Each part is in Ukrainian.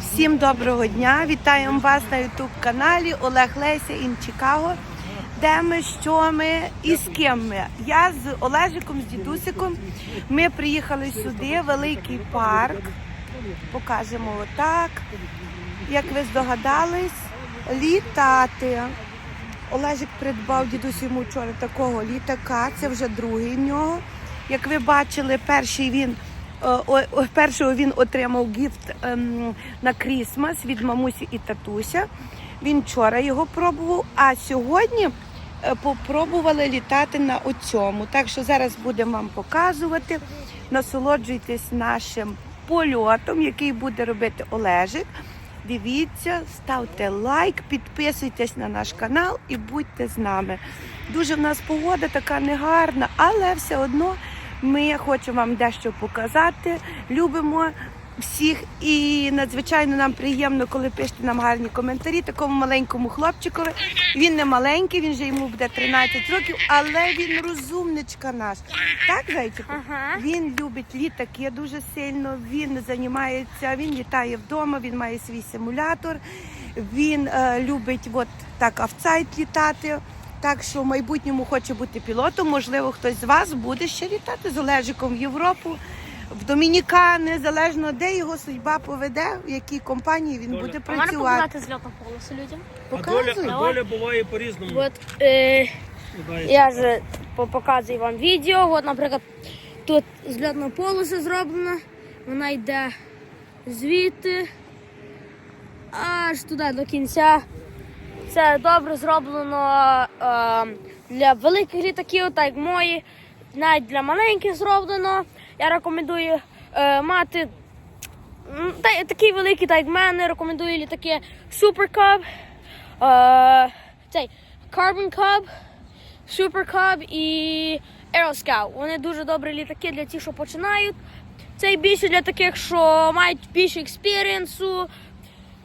Всім доброго дня! Вітаємо вас на youtube каналі Олег Леся ін Чикаго. Де ми, що ми і з ким ми. Я з Олежиком, з дідусиком. Ми приїхали сюди, великий парк. Покажемо отак. Як ви здогадались, літати. Олежик придбав дідусь йому вчора такого літака. Це вже другий нього. Як ви бачили, перший він першого він отримав гіфт ем, на Крісмас від мамусі і татуся. Він вчора його пробував, а сьогодні е, попробували літати на оцьому. Так що зараз будемо вам показувати. Насолоджуйтесь нашим польотом, який буде робити Олежик. Дивіться, ставте лайк, підписуйтесь на наш канал і будьте з нами. Дуже в нас погода така негарна, але все одно ми хочемо вам дещо показати. Любимо всіх і надзвичайно нам приємно, коли пишете нам гарні коментарі. Такому маленькому хлопчикові. Він не маленький, він же йому буде 13 років, але він розумничка наш. Так, зайчику? Ага. Він любить літаки дуже сильно. Він займається, він літає вдома, він має свій симулятор. Він е, любить от так офсайт літати. Так що в майбутньому хоче бути пілотом. Можливо, хтось з вас буде ще літати з Олежиком в Європу, в Домінікани, залежно де його судьба поведе, в якій компанії він Доля. буде А можна працювати. показати зльотну полосу людям? А доля, Показуй. а доля буває по-різному. От е, складається. я ж по- показую вам відео. От, наприклад, тут зльотна полоса зроблена. Вона йде звідти аж туди до кінця. Це добре зроблено е, для великих літаків, так як мої. Навіть для маленьких зроблено. Я рекомендую е, мати м, та- такий великий, так як мене. Рекомендую літаки Super Cub, е, цей Carbon Cub, Super Cub і Aero Scout. Вони дуже добрі літаки для тих, що починають. Це більше для таких, що мають більше експірієнсу.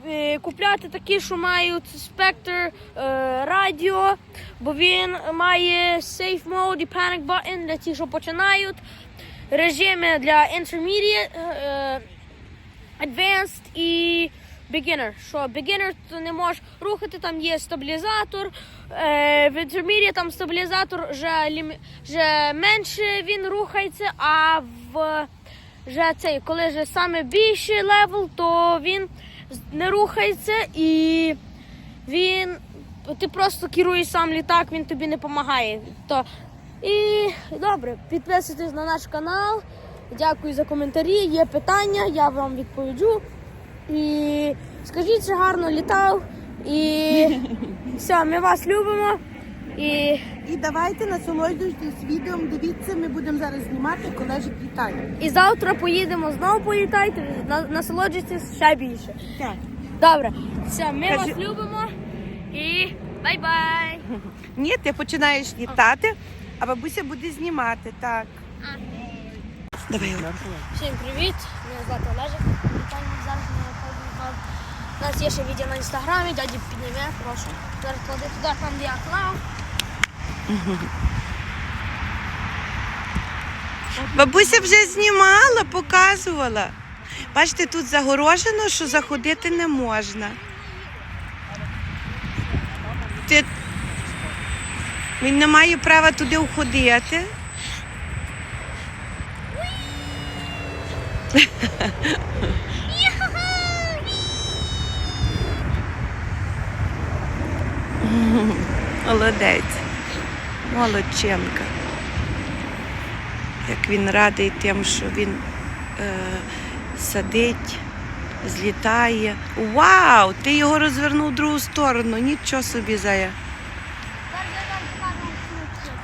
Е, Купляти такі, що мають спектр е, радіо, бо він має safe mode і panic button для тих, що починають. Режими для intermediate, е, advanced і beginner. Що beginner ти не можеш рухати, там є стабілізатор. В intermediate там стабілізатор вже, вже менше він рухається, а в вже цей, коли вже саме більший левел, то він не рухається і він. Ти просто керуєш сам літак, він тобі не допомагає. То, і добре, підписуйтесь на наш канал. Дякую за коментарі. Є питання, я вам відповіджу. І скажіть, що гарно літав. І все, ми вас любимо. І І давайте насолоджуйтесь відео. Дивіться, ми будемо зараз знімати колежик літає. І завтра поїдемо знову політайте, на- насолоджуйтесь ще більше. Так. Добре, все, ми Кажи- вас любимо і бай-бай! Ні, ти починаєш літати, а бабуся буде знімати. Так. Давай. Всім привіт! Мене звати Олежик. Вітаю зараз на YouTube. У нас є ще відео на інстаграмі, дяді підніме, прошу. Зараз клади туди, там де я клав. Бабуся вже знімала, показувала. Бачите, тут загорожено, що заходити не можна. Ти... Він не має права туди входити. Молодець. Молодченка. Як він радий тим, що він е, садить, злітає. Вау! Ти його розвернув в другу сторону. Нічого собі зая.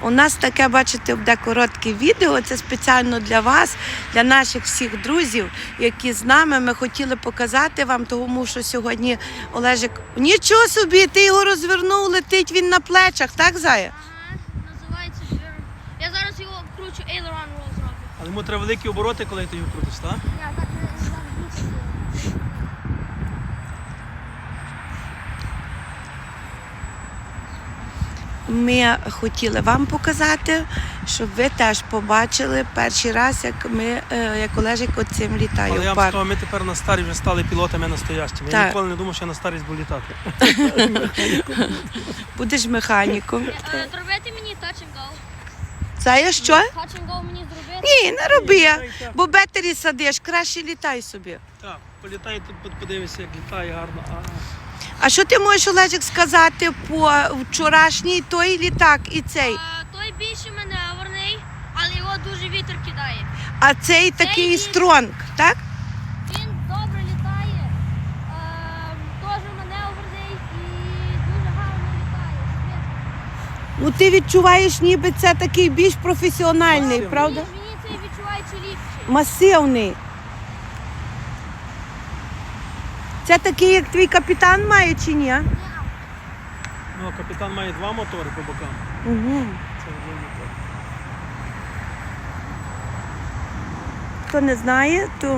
У нас таке, бачите, буде коротке відео. Це спеціально для вас, для наших всіх друзів, які з нами. Ми хотіли показати вам, тому що сьогодні Олежик. Нічого собі, ти його розвернув, летить він на плечах, так, Зая? Ага, називається Джерм. Я зараз його кручу Aileron Roll зроблю. Але йому треба великі обороти, коли ти його крутиш, так? Так ми хотіли вам показати, щоб ви теж побачили перший раз, як ми, е, як Олежик оцим літає Але я вам скажу, ми тепер на старі вже стали пілотами настоящими. Я ніколи не думав, що я на старість буду літати. Будеш механіком. Е, Зробити мені touch and go. Це я що? Touch and go мені. Ні, не роби. Бо бетері садиш, краще літай собі. Так, політай тут, под- подивися, як літає гарно. А, А що ти можеш, Олежик, сказати по вчорашній той літак і цей? А, той більше маневрений, але його дуже вітер кидає. А цей такий він- стронг, так? Він добре літає, ем, теж маневрений і дуже гарно літає. швидко. Ну ти відчуваєш, ніби це такий більш професіональний, правда? Мені, мені цей відчувається ліпше. Масивний. Це такий, як твій капітан має чи ні? ну, а капітан має два мотори по бокам. Угу. Це мотор. Хто не знає, то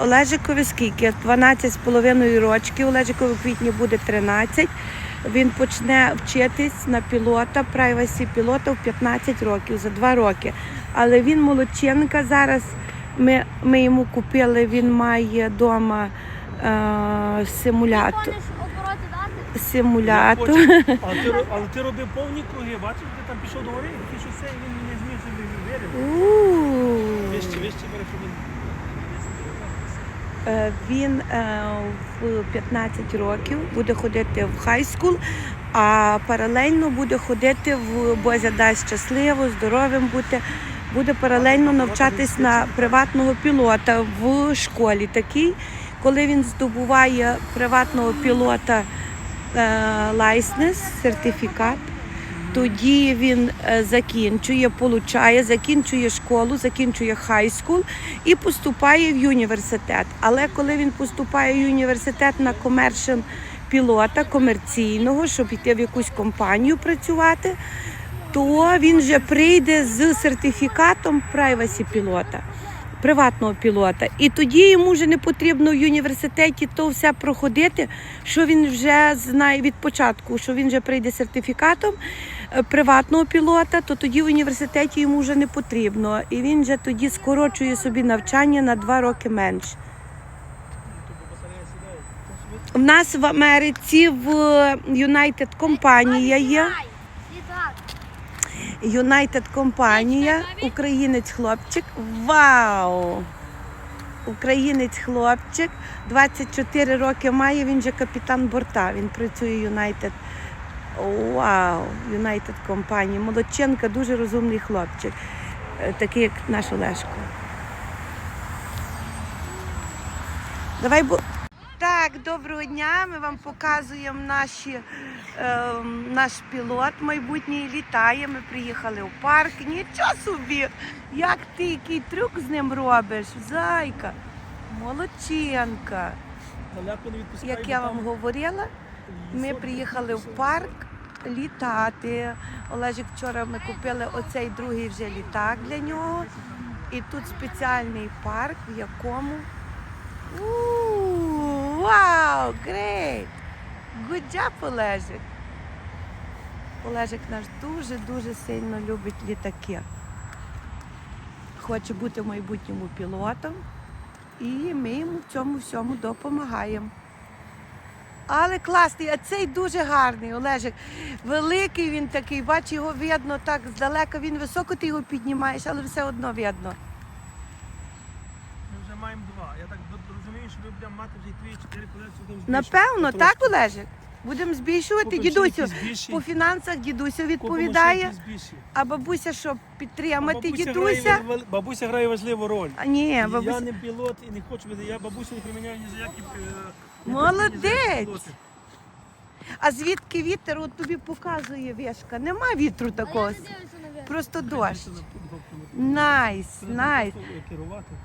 Олежикові скільки? 12 з половиною рочків. Олежикові в квітні буде 13. Він почне вчитись на пілота, прайвасі пілота в 15 років, за 2 роки. Але він молодчинка зараз. Ми, ми йому купили, він має вдома е, симулятор. Симулятор. Але ти, але ти робив повні круги, бачиш, ти там пішов до гори, ти що це, і він не зміг собі вирів. Вище, вище. Е, Він е, в 15 років буде ходити в хайскул, а паралельно буде ходити в Бозя дасть щасливо, здоровим бути. Буде паралельно навчатись на приватного пілота в школі. Такий, коли він здобуває приватного пілота лайснес, сертифікат, тоді він е, закінчує, получає, закінчує школу, закінчує хайскул і поступає в університет. Але коли він поступає в університет на комершн пілота комерційного, щоб йти в якусь компанію працювати, то він вже прийде з сертифікатом privacy пілота. Приватного пілота, і тоді йому вже не потрібно в університеті то все проходити, що він вже знає від початку, що він вже прийде з сертифікатом е, приватного пілота, то тоді в університеті йому вже не потрібно. І він вже тоді скорочує собі навчання на два роки менше. У нас в Америці в United компанія є. United компанія, українець хлопчик. Вау! Українець хлопчик, 24 роки має, він же капітан борта. Він працює United. Вау! United компанія. Молодченка, дуже розумний хлопчик. Е, Такий, як наш Олешко. Давай бо. Так, доброго дня. Ми вам показуємо наші, е, наш пілот майбутній літає. Ми приїхали у парк. Нічого собі! Як ти який трюк з ним робиш? Зайка, молодчинка. Далеко не відпускай. Як я вам говорила, ми приїхали в парк літати. Олежик вчора ми купили оцей другий вже літак для нього. І тут спеціальний парк, в якому. Вау, great! Good job, Олежик. Олежик наш дуже-дуже сильно любить літаки. Хоче бути майбутньому пілотом. І ми йому в цьому всьому допомагаємо. Але класний, а цей дуже гарний, Олежик. Великий він такий, бач, його видно так здалека, він високо ти його піднімаєш, але все одно видно. Ми вже маємо два. Я так що ми будемо мати вже і три-чотири колеса. будемо збільшувати. Напевно, Трошки. так, Олежик? Будемо збільшувати. Купимо ще Дідусю, якісь більші. по фінансах Купимо ще відповідає, якісь більші. а бабуся, щоб підтримати Бабуся дідуся. грає Бабуся грає важливу роль. А ні, Я не пілот і не хочу бути. Я бабусю не приміняю ні за які. е, Молодець! за які пілоти. А звідки вітер? От тобі показує вішка. Нема вітру такого. Я не дивлюся. Просто дощ. Найс, найс.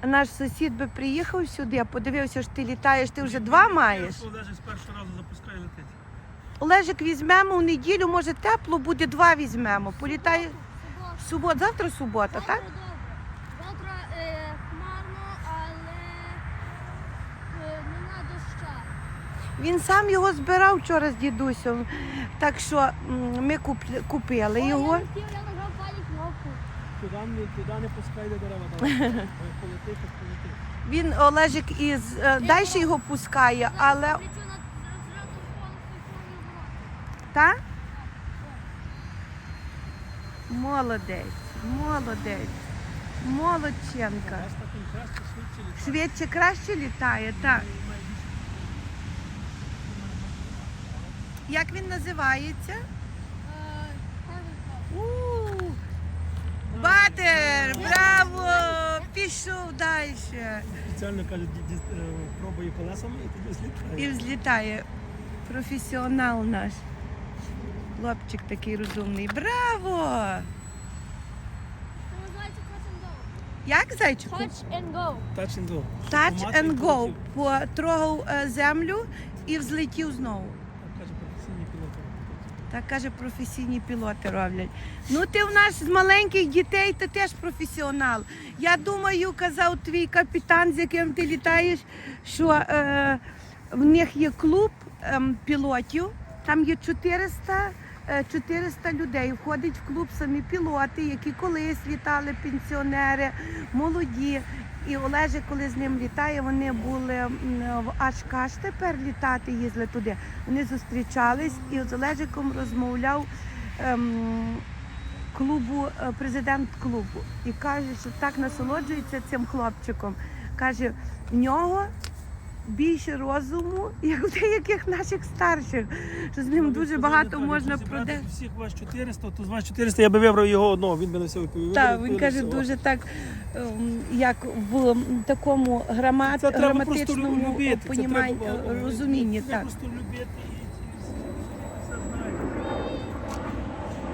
Наш сусід би приїхав сюди, подивився, що ти літаєш, ти вже два маєш. Олежик з першого разу запускає летить. Олежик візьмемо в неділю, може тепло буде, два візьмемо. Політає Субота. завтра субота, так? Завтра е, хмарно, але е, нема доща. Він сам його збирав вчора з дідусем. Так що м, ми куп- купили його. Туди туди не пускай до дерева. Давай. Полети. Він Олежик із е, далі його пускає, але та? Молодець, молодець, молодченка. Швидше краще літає, так. Як він називається? У, Батер! Браво! Пішов далі. Спеціально ді- е, пробує колесами і тоді злітає. І взлітає. Професіонал наш. Хлопчик такий розумний. Браво! Це називається touch and go. Як зайчику? Touch and go. Touch and go. Touch and go. Потрогав е, землю і взлетів знову. Так каже професійний пілот. Так каже, професійні пілоти роблять. Ну ти в нас з маленьких дітей, ти теж професіонал. Я думаю, казав твій капітан, з яким ти літаєш, що е, в них є клуб е, пілотів, там є 400, е, 400 людей. Входить в клуб самі пілоти, які колись літали, пенсіонери, молоді. І Олежик, коли з ним літає, вони були в Ашкаш тепер літати, їздили туди. Вони зустрічались і з Олежиком розмовляв ем, клубу, е, президент клубу. І каже, що так насолоджується цим хлопчиком. Каже, в нього більше розуму, як у деяких наших старших, що з ним дуже багато можна продати. Всіх вас 400, то з вас 400 я би вибрав його одного, він би на все відповів. Так, він каже, дуже так, ем, як в такому грамат, Це треба граматичному любити. Це треба, е, розумінні. Це Так. просто любити.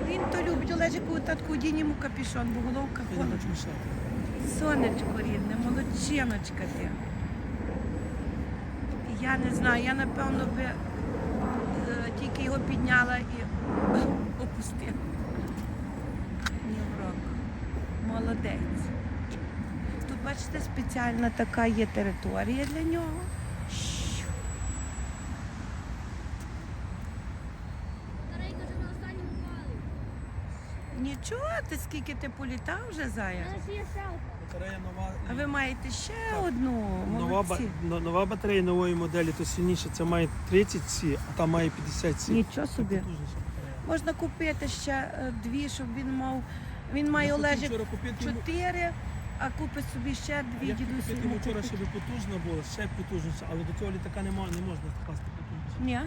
Він то любить Олежику татку одінь йому капішон, бо головка холодна. Сонечко рідне, молодчиночка ти. Я не знаю, я напевно би е, тільки його підняла і опустила. Ніврок. Молодець. Тут, бачите, спеціальна така є територія для нього. Нічого, ти скільки ти політав вже зая? Зараз є ще одна. Батарея нова. А ви маєте ще одну. Нова, ба- нова батарея нової моделі, то сильніше, це має 30 Сі, а там має 50 Сі. Нічого собі. Можна купити ще е, дві, щоб він мав. Він має Олежик вчора чотири, а купить собі ще дві Я дідусі. йому вчора, щоб потужно було, ще потужніше, але до цього літака немає, не можна вкласти потужніше. Ні.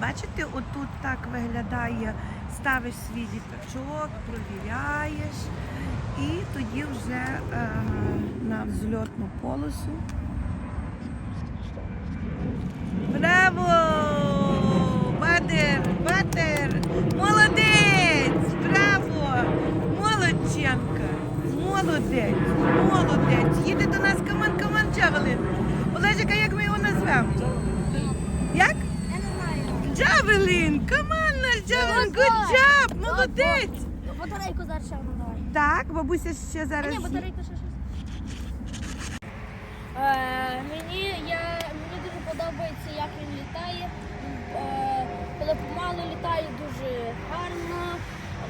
Бачите, отут так виглядає. Ставиш свій літачок, провіряєш і тоді вже е, на взльотну полосу. Команд наш Джавелін! Good job! Молодець! Батарейку зараз ще одну давай. Так, бабуся ще А зараз. ні, батарейка ще щось. Е, мені, я, мені дуже подобається, як він літає. Е, коли помало літає, дуже гарно,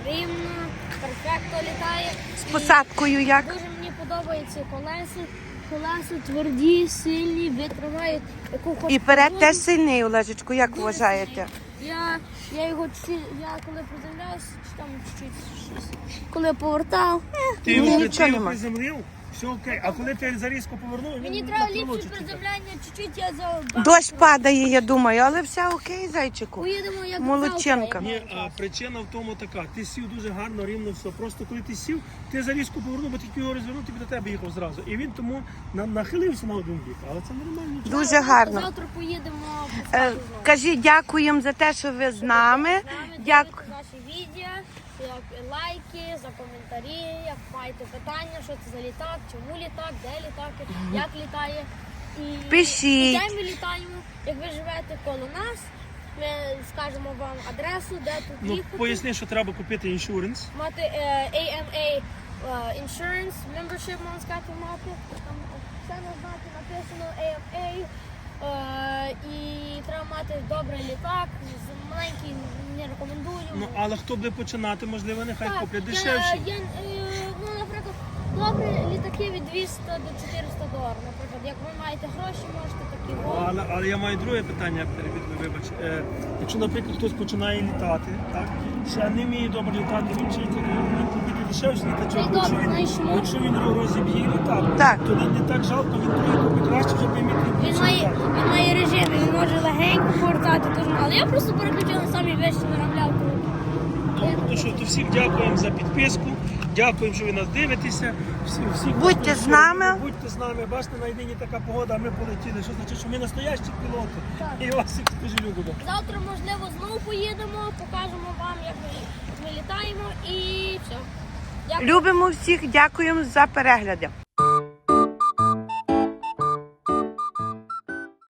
рівно, перфектно літає. З посадкою як? Дуже мені подобаються колеса. Колеса тверді, сильні, витримають яку хоч І перед теж сильний, Олежечку, як вважаєте? сильний. Я, я його чи я коли приземлявся, чи там чуть щось, коли повертав, Ти його нічого ти нема. приземлив, все окей. А коли ти зарізко повернув, він Мені на треба крило ліпше чуть-чуть. приземляння, чуть-чуть я за Дощ падає, я думаю, але все окей, зайчику. Поїдемо як Молодченка. Ні, а причина в тому така. Ти сів дуже гарно, рівно все. Просто коли ти сів, ти зарізку повернув, бо тільки його розвернув, тобі до тебе їхав зразу. І він тому на- нахилився на один бік. Але це нормально. Дуже гарно. Завтра поїдемо Е, пускати дякуємо за те, що ви з нами. З нами Дякую. дивіться наші відео, як лайки, за коментарі, як маєте питання, що це за літак, чому літак, де літак, як літає. І Пишіть. де ми літаємо. Як ви живете коло нас, ми скажемо вам адресу, де тут Ну, їхати. поясни, що треба купити іншуренс. Мати е, AMA е, Insurance Membership можна сказати мати. Там все на знаку написано AMA. Е, і треба мати добрий літак. Маленький не рекомендую. Ну, але хто буде починати, можливо, нехай Так, куплять я- дешевші. Я, е, ну, наприклад, добрі літаки від 200 до 400 доларів. Наприклад, як ви маєте гроші, можете такі купити. Але, але я маю друге питання, перебіг, вибач. Е, якщо, наприклад, хтось починає літати, так, ще не вміє добре літати, він чи він купити дешевший літачок, Це якщо добре, знаєш він, чому? якщо він розіб'є літак, Так. то не, не так жалко, він другий купить краще, щоб не вміти Він має, він має режим, мало. Я просто переключив на самі вищі нарамляв. Добре, то що, то всім дякуємо за підписку, дякуємо, що ви нас дивитеся. Всі, всіх Будьте з нами. Будьте з нами. Бачите, на єдині така погода, а ми полетіли. Що значить, що ми настоящі пілоти. Так. І вас всіх дуже любимо. Завтра, можливо, знову поїдемо, покажемо вам, як ми, ми літаємо і все. Дякую. Любимо всіх, дякуємо за перегляди.